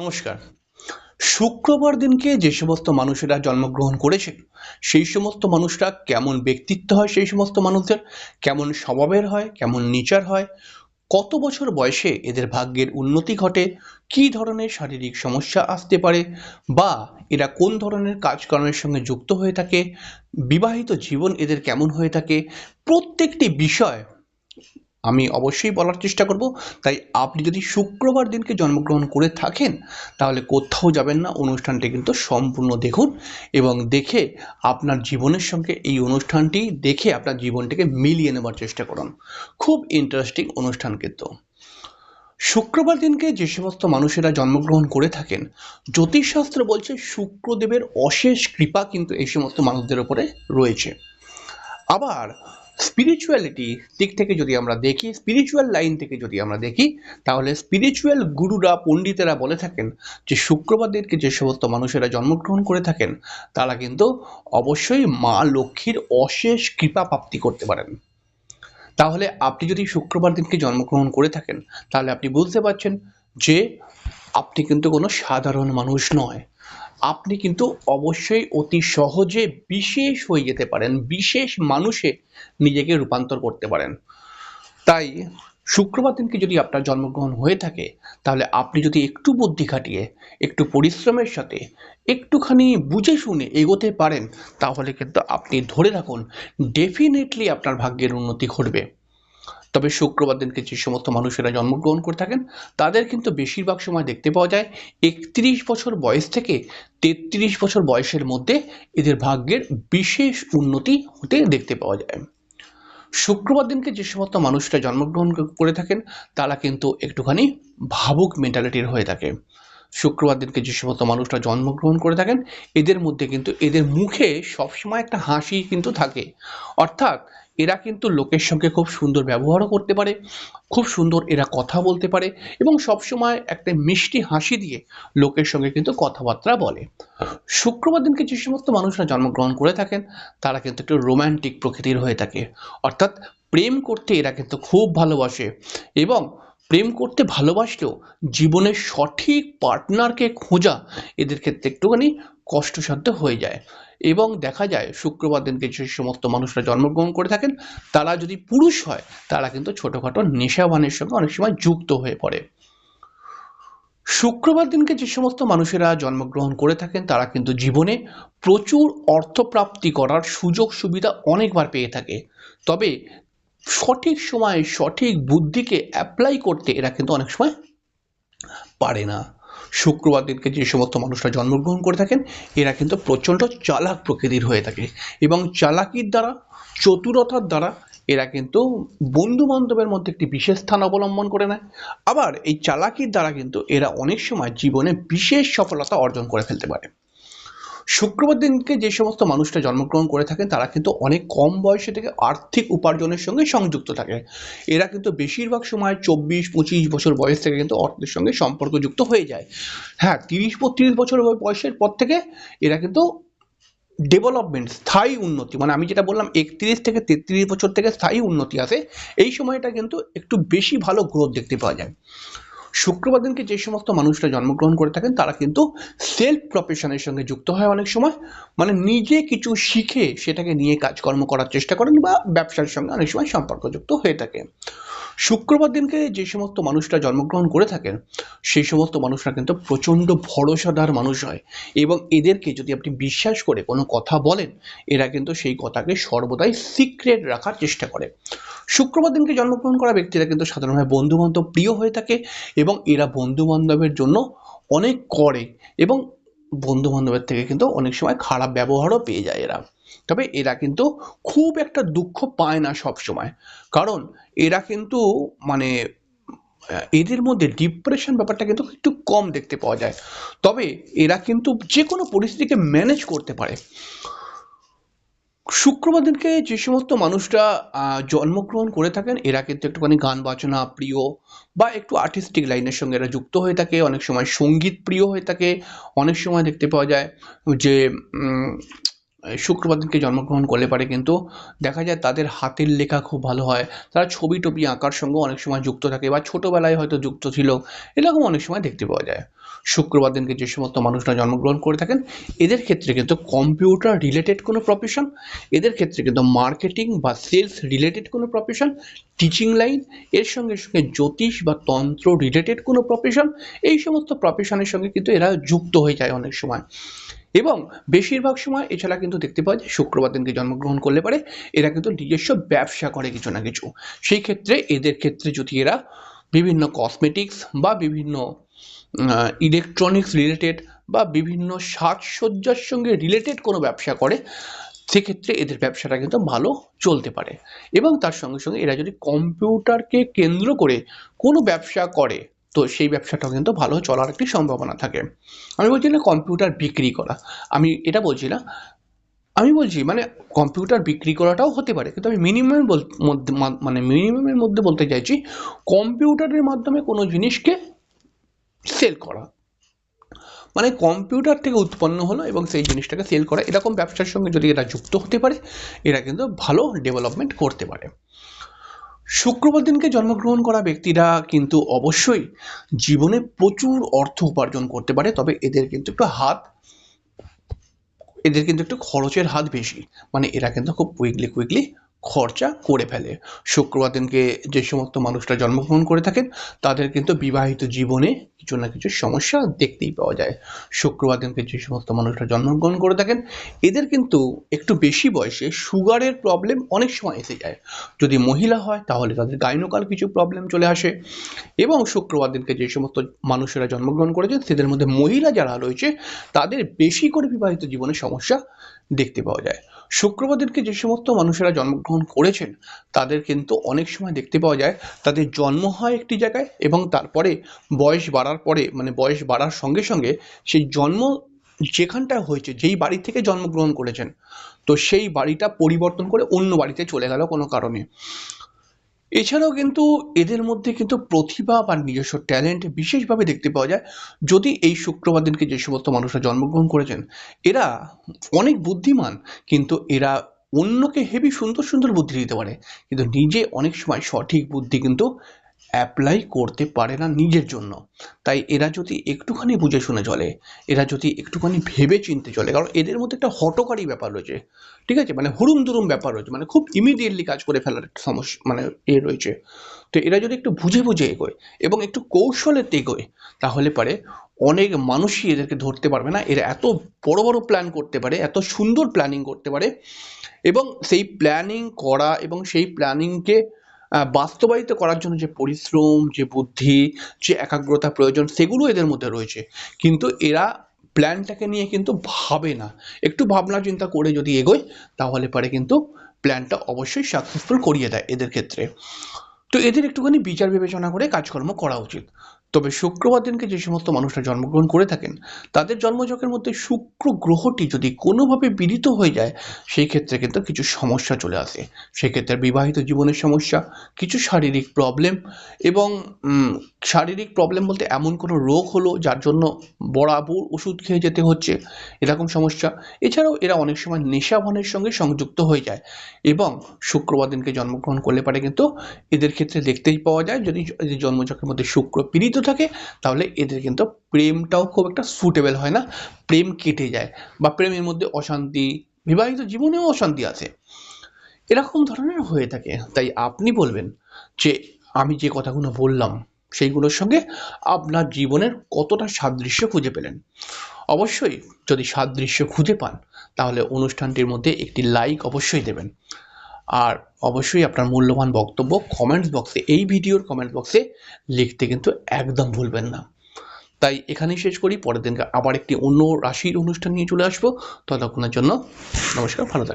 নমস্কার। শুক্রবার দিনকে যে সমস্ত মানুষেরা জন্মগ্রহণ করেছে, সেই সমস্ত মানুষরা কেমন ব্যক্তিত্ব হয় সেই সমস্ত মানুষদের? কেমন স্বভাবের হয়? কেমন নিচার হয়? কত বছর বয়সে এদের ভাগ্যের উন্নতি ঘটে? কী ধরনের শারীরিক সমস্যা আসতে পারে? বা এরা কোন ধরনের কাজকর্মের সঙ্গে যুক্ত হয়ে থাকে? বিবাহিত জীবন এদের কেমন হয়ে থাকে? প্রত্যেকটি বিষয় আমি অবশ্যই বলার চেষ্টা করব। তাই আপনি যদি শুক্রবার দিনকে জন্মগ্রহণ করে থাকেন, তাহলে কোথাও যাবেন না। অনুষ্ঠানটি কিন্তু সম্পূর্ণ দেখুন এবং দেখে আপনার জীবনের সঙ্গে এই অনুষ্ঠানটি দেখে আপনার জীবনটিকে মিলিয়ে নেবার চেষ্টা করুন। খুব ইন্টারেস্টিং অনুষ্ঠান কিন্তু। শুক্রবার দিনকে যে সমস্ত মানুষেরা জন্মগ্রহণ করে থাকেন, জ্যোতিষশাস্ত্র বলছে শুক্রদেবের অশেষ কৃপা কিন্তু এই সমস্ত মানুষদের উপরে রয়েছে। আবার স্পিরিচুয়ালিটি দিক থেকে যদি আমরা দেখি স্পিরিচুয়াল লাইন থেকে যদি আমরা দেখি, তাহলে স্পিরিচুয়াল গুরুরা, পণ্ডিতেরা বলে থাকেন যে শুক্রবার দিনকে যে সমস্ত মানুষেরা জন্মগ্রহণ করে থাকেন, তারা কিন্তু অবশ্যই মা লক্ষ্মীর অশেষ কৃপা প্রাপ্তি করতে পারেন। তাহলে আপনি যদি শুক্রবার দিনকে জন্মগ্রহণ করে থাকেন, তাহলে আপনি বুঝতে পারছেন যে আপনি কিন্তু কোনো সাধারণ মানুষ নয়। আপনি কিন্তু অবশ্যই অতি সহজে বিশেষ হয়ে যেতে পারেন, বিশেষ মানুষে নিজেকে রূপান্তর করতে পারেন। তাই শুক্রবার দিনকে যদি আপনার জন্মগ্রহণ হয়ে থাকে, তাহলে আপনি যদি একটু বুদ্ধি খাটিয়ে, একটু পরিশ্রমের সাথে, একটুখানি বুঝে শুনে এগোতে পারেন, তাহলে কিন্তু আপনি ধরে রাখুন ডেফিনেটলি আপনার ভাগ্যের উন্নতি ঘটবে। তবে শুক্রবার দিনকে যে সমস্ত মানুষেরা জন্মগ্রহণ করে থাকেন, তাদের কিন্তু বেশিরভাগ সময় দেখতে পাওয়া যায় একত্রিশ বছর বয়স থেকে তেত্রিশ বছর বয়সের মধ্যে এদের ভাগ্যের বিশেষ উন্নতি হতে দেখতে পাওয়া যায়। শুক্রবার দিনকে যে সমস্ত মানুষরা জন্মগ্রহণ করে থাকেন, তারা কিন্তু একটুখানি ভাবুক মেন্টালিটির হয়ে থাকে। শুক্রবার দিনকে যে সমস্ত মানুষরা জন্মগ্রহণ করে থাকেন, এদের মধ্যে কিন্তু, এদের মুখে সবসময় একটা হাসি কিন্তু থাকে। অর্থাৎ এরা কিন্তু লোকের সঙ্গে খুব সুন্দর ব্যবহারও করতে পারে, খুব সুন্দর এরা কথা বলতে পারে এবং সবসময় একটা মিষ্টি হাসি দিয়ে লোকের সঙ্গে কিন্তু কথাবার্তা বলে। শুক্রবার দিনকে যে সমস্ত মানুষরা জন্মগ্রহণ করে থাকেন, তারা কিন্তু একটু রোম্যান্টিক প্রকৃতির হয়ে থাকে। অর্থাৎ প্রেম করতে এরা কিন্তু খুব ভালোবাসে এবং প্রেম করতে ভালোবাসলেও জীবনের সঠিক পার্টনারকে খোঁজা এদের ক্ষেত্রে একটুখানি কষ্টসাধ্য হয়ে যায়। এবং দেখা যায়, শুক্রবার দিনকে যে সমস্ত মানুষরা জন্মগ্রহণ করে থাকেন, তারা যদি পুরুষ হয়, তারা কিন্তু ছোটোখাটো নেশাবানের সঙ্গে অনেক সময় যুক্ত হয়ে পড়ে। শুক্রবার দিনকে যে সমস্ত মানুষেরা জন্মগ্রহণ করে থাকেন, তারা কিন্তু জীবনে প্রচুর অর্থপ্রাপ্তি করার সুযোগ সুবিধা অনেকবার পেয়ে থাকে। তবে সঠিক সময়ে সঠিক বুদ্ধিকে অ্যাপ্লাই করতে এরা কিন্তু অনেক সময় পারে না। শুক্রবার দিনকে যে সমস্ত মানুষরা জন্মগ্রহণ করে থাকেন, এরা কিন্তু প্রচণ্ড চালাক প্রকৃতির হয়ে থাকে এবং চালাকির দ্বারা, চতুরতার দ্বারা এরা কিন্তু বন্ধু বান্ধবের মধ্যে একটি বিশেষ স্থান অবলম্বন করে নেয়। আবার এই চালাকির দ্বারা কিন্তু এরা অনেক সময় জীবনে বিশেষ সফলতা অর্জন করে ফেলতে পারে। শুক্রবার দিনকে যে সমস্ত মানুষরা জন্মগ্রহণ করে থাকেন, তারা কিন্তু অনেক কম বয়সে থেকে আর্থিক উপার্জনের সঙ্গে সংযুক্ত থাকে। এরা কিন্তু বেশিরভাগ সময় চব্বিশ, পঁচিশ বছর বয়স থেকে কিন্তু অর্থের সঙ্গে সম্পর্কযুক্ত হয়ে যায়। হ্যাঁ তিরিশ, বত্রিশ বছর বয়সের পর থেকে এরা কিন্তু ডেভেলপমেন্ট স্থায়ী উন্নতি মানে আমি যেটা বললাম, একত্রিশ থেকে তেত্রিশ বছর থেকে স্থায়ী উন্নতি আসে। এই সময়টা কিন্তু একটু বেশি ভালো গ্রোথ দেখতে পাওয়া যায়। শুক্রবার দিনকে যে সমস্ত মানুষরা জন্মগ্রহণ করে থাকেন, তারা কিন্তু সেলফ প্রফেশনের সঙ্গে যুক্ত হয় অনেক সময়। মানে নিজে কিছু শিখে সেটাকে নিয়ে কাজকর্ম করার চেষ্টা করেন বা ব্যবসার সঙ্গে অনেক সময় সম্পর্কযুক্ত হয়ে থাকে শুক্রবার দিনকে যে সমস্ত মানুষরা জন্মগ্রহণ করে থাকেন, সেই সমস্ত মানুষরা কিন্তু প্রচণ্ড ভরসাদার মানুষ হয়। এবং এদেরকে যদি আপনি বিশ্বাস করে কোনো কথা বলেন, এরা কিন্তু সেই কথাকে সর্বদাই সিক্রেট রাখার চেষ্টা করে। শুক্রবার দিনকে জন্মগ্রহণ করা ব্যক্তিরা কিন্তু সাধারণভাবে বন্ধুবান্ধব প্রিয় হয়ে থাকে এবং এরা বন্ধুবান্ধবের জন্য অনেক করে এবং বন্ধু বান্ধবের থেকে কিন্তু অনেক সময় খারাপ ব্যবহারও পেয়ে যায় এরা। তবে এরা কিন্তু খুব একটা দুঃখ পায় না সব সময় কারণ এরা কিন্তু মানে এদের মধ্যে ডিপ্রেশন ব্যাপারটা কিন্তু একটু কম দেখতে পাওয়া যায়। তবে এরা কিন্তু যে কোনো পরিস্থিতিকে ম্যানেজ করতে পারে। শুক্রবার দিনকে যে সমস্ত মানুষরা জন্মগ্রহণ করে থাকেন, এরা কিন্তু একটুখানি গান বাজনা প্রিয় বা একটু আর্টিস্টিক লাইনের সঙ্গে এরা যুক্ত হয়ে থাকে। অনেক সময় সংগীত প্রিয় হয়ে থাকে। অনেক সময় দেখতে পাওয়া যায় যে শুক্রবার দিনকে জন্মগ্রহণ করলে পারে, কিন্তু দেখা যায় তাদের হাতের লেখা খুব ভালো হয়। তারা ছবি টবি আঁকার সঙ্গে অনেক সময় যুক্ত থাকে বা ছোটোবেলায় হয়তো যুক্ত ছিল, এরকম অনেক সময় দেখতে পাওয়া যায়। শুক্রবার দিনকে যে সমস্ত মানুষরা জন্মগ্রহণ করে থাকেন, এদের ক্ষেত্রে কিন্তু কম্পিউটার রিলেটেড কোনো প্রফেশন এদের ক্ষেত্রে কিন্তু মার্কেটিং বা সেলস রিলেটেড কোনো প্রফেশন টিচিং লাইন এর সঙ্গে সঙ্গে জ্যোতিষ বা তন্ত্র রিলেটেড কোনো প্রফেশন এই সমস্ত প্রফেশনের সঙ্গে কিন্তু এরা যুক্ত হয়ে যায় অনেক সময়। এবং বেশিরভাগ সময় এছাড়া কিন্তু দেখতে পাওয়া যায় শুক্রবার দিনকে জন্মগ্রহণ করলে পারে, এরা কিন্তু নিজস্ব ব্যবসা করে কিছু না কিছু। সেই ক্ষেত্রে এদের ক্ষেত্রে যদি এরা বিভিন্ন কসমেটিক্স বা বিভিন্ন ইলেকট্রনিক্স রিলেটেড বা বিভিন্ন সাজসজ্জার সঙ্গে রিলেটেড কোনো ব্যবসা করে, সেক্ষেত্রে এদের ব্যবসাটা কিন্তু ভালো চলতে পারে। এবং তার সঙ্গে সঙ্গে এরা যদি কম্পিউটারকে কেন্দ্র করে কোনো ব্যবসা করে, তো সেই ব্যবসাটাও কিন্তু ভালো চলার একটি সম্ভাবনা থাকে। আমি বলছি না কম্পিউটার বিক্রি করা। আমি এটা বলছি না। আমি বলছি মানে কম্পিউটার বিক্রি করাটাও হতে পারে, কিন্তু আমি মিনিমামের মধ্যে মানে মিনিমামের মধ্যে বলতে চাইছি, কম্পিউটারের মাধ্যমে কোনো জিনিসকে সেল করা। মানে কম্পিউটার থেকে উৎপন্ন হলো এবং সেই জিনিসটাকে সেল করা। এরকম ব্যবসার সঙ্গে যদি এরা যুক্ত হতে পারে, এরা কিন্তু ভালো ডেভেলপমেন্ট করতে পারে। শুক্রবার দিনকে জন্মগ্রহণ করা ব্যক্তিরা কিন্তু অবশ্যই জীবনে প্রচুর অর্থ উপার্জন করতে পারে, তবে এদের কিন্তু একটু হাত, এদের কিন্তু একটু খরচের হাত বেশি। মানে এরা কিন্তু খুব কুইকলি কুইকলি খরচা করে ফেলে। শুক্রবার দিনকে যে সমস্ত মানুষরা জন্মগ্রহণ করে থাকেন, তাদের কিন্তু বিবাহিত জীবনে কিছু না কিছু সমস্যা দেখতেই পাওয়া যায়। শুক্রবার দিনকে যে সমস্ত মানুষরা জন্মগ্রহণ করে থাকেন, এদের কিন্তু একটু বেশি বয়সে সুগারের প্রবলেম অনেক সময় এসে যায়। যদি মহিলা হয়, তাহলে তাদের গাইনোকাল কিছু প্রবলেম চলে আসে। এবং শুক্রবার দিনকে যে সমস্ত মানুষেরা জন্মগ্রহণ করেছেন, সেদের মধ্যে মহিলা যারা রয়েছে, তাদের বেশি করে বিবাহিত জীবনে সমস্যা দেখতে পাওয়া যায়। শুক্রবার দিনকে যে সমস্ত মানুষেরা জন্মগ্রহণ করেছেন, তাদের কিন্তু অনেক সময় দেখতে পাওয়া যায় তাদের জন্ম হয় একটি জায়গায় এবং তারপরে বয়স বাড়ার পরে মানে বয়স বাড়ার সঙ্গে সঙ্গে সেই জন্ম যেখানটা হয়েছে, যেই বাড়ি থেকে জন্মগ্রহণ করেছেন, তো সেই বাড়িটা পরিবর্তন করে অন্য বাড়িতে চলে গেল কোনো কারণে। এছাড়াও কিন্তু এদের মধ্যে কিন্তু প্রতিভা বা নিজস্ব ট্যালেন্ট বিশেষভাবে দেখতে পাওয়া যায়। যদি এই শুক্রবার দিনকে যে সমস্ত মানুষরা জন্মগ্রহণ করেছেন, এরা অনেক বুদ্ধিমান, কিন্তু এরা অন্যকে হেবি সুন্দর সুন্দর বুদ্ধি দিতে পারে। কিন্তু নিজে অনেক সময় সঠিক বুদ্ধি কিন্তু অ্যাপ্লাই করতে পারে না নিজের জন্য। তাই এরা যদি একটুখানি বুঝে শুনে চলে, এরা যদি একটুখানি ভেবে চিনতে চলে, কারণ এদের মধ্যে একটা হটকারী ব্যাপার রয়েছে, ঠিক আছে? মানে হুড়ুম দুরুম ব্যাপার রয়েছে মানে খুব ইমিডিয়েটলি কাজ করে ফেলার একটা সমস্যা মানে এ রয়েছে। তো এরা যদি একটু বুঝে বুঝে এগোয় এবং একটু কৌশলে এগোয়, তাহলে পারে অনেক মানুষই এদেরকে ধরতে পারবে না। এরা এত বড় বড় প্ল্যান করতে পারে, এত সুন্দর প্ল্যানিং করতে পারে এবং সেই প্ল্যানিং করা এবং সেই প্ল্যানিংকে বাস্তবায়িত করার জন্য যে পরিশ্রম, যে বুদ্ধি, যে একাগ্রতা প্রয়োজন, সেগুলো এদের মধ্যে রয়েছে। কিন্তু এরা প্ল্যানটাকে নিয়ে কিন্তু ভাবে না। একটু ভাবনা চিন্তা করে যদি এগোয়, তাহলে পারে কিন্তু প্ল্যানটা অবশ্যই সাকসেসফুল করিয়ে দেয় এদের ক্ষেত্রে। তো এদের একটুখানি বিচার বিবেচনা করে কাজকর্ম করা উচিত। তবে শুক্রবার দিনকে যে সমস্ত মানুষরা জন্মগ্রহণ করে থাকেন, তাদের জন্মযোগের মধ্যে শুক্র গ্রহটি যদি কোনোভাবে বিদিত হয়ে যায়, সেই ক্ষেত্রে কিন্তু কিছু সমস্যা চলে আসে। সেক্ষেত্রে বিবাহিত জীবনের সমস্যা, কিছু শারীরিক প্রবলেম এবং শারীরিক প্রবলেম বলতে এমন কোনো রোগ হলো যার জন্য বরাবর ওষুধ খেয়ে যেতে হচ্ছে, এরকম সমস্যা। এছাড়াও এরা অনেক সময় নেশাভানের সঙ্গে সংযুক্ত হয়ে যায় এবং শুক্রবার দিনকে জন্মগ্রহণ করলে পারে কিন্তু এদের ক্ষেত্রে দেখতেই পাওয়া যায়, যদি জন্মচক্রের মধ্যে শুক্র পীড়িত থাকে, তাহলে এদের কিন্তু প্রেমটাও খুব একটা সুটেবল হয় না, প্রেম কেটে যায় বা প্রেমের মধ্যে অশান্তি, বিবাহিত জীবনেও অশান্তি আছে। এরকম ধরনের হয়ে থাকে। তাই আপনি বলবেন যে, আমি যে কথাগুলো বললাম, সেইগুলোর সঙ্গে আপনার জীবনের কতটা সাদৃশ্য খুঁজে পেলেন? অবশ্যই যদি সাদৃশ্য খুঁজে পান, তাহলে অনুষ্ঠানটির মধ্যে একটি লাইক অবশ্যই দেবেন। আর অবশ্যই আপনার মূল্যবান বক্তব্য কমেন্টস বক্সে এই ভিডিওর কমেন্ট বক্সে লিখতে কিন্তু একদম ভুলবেন না। তাই এখানেই শেষ করি, পরের দিনকে আবার একটি অন্য রাশির অনুষ্ঠান নিয়ে চলে আসব। ততক্ষণের জন্য নমস্কার, ভালো থাকবেন।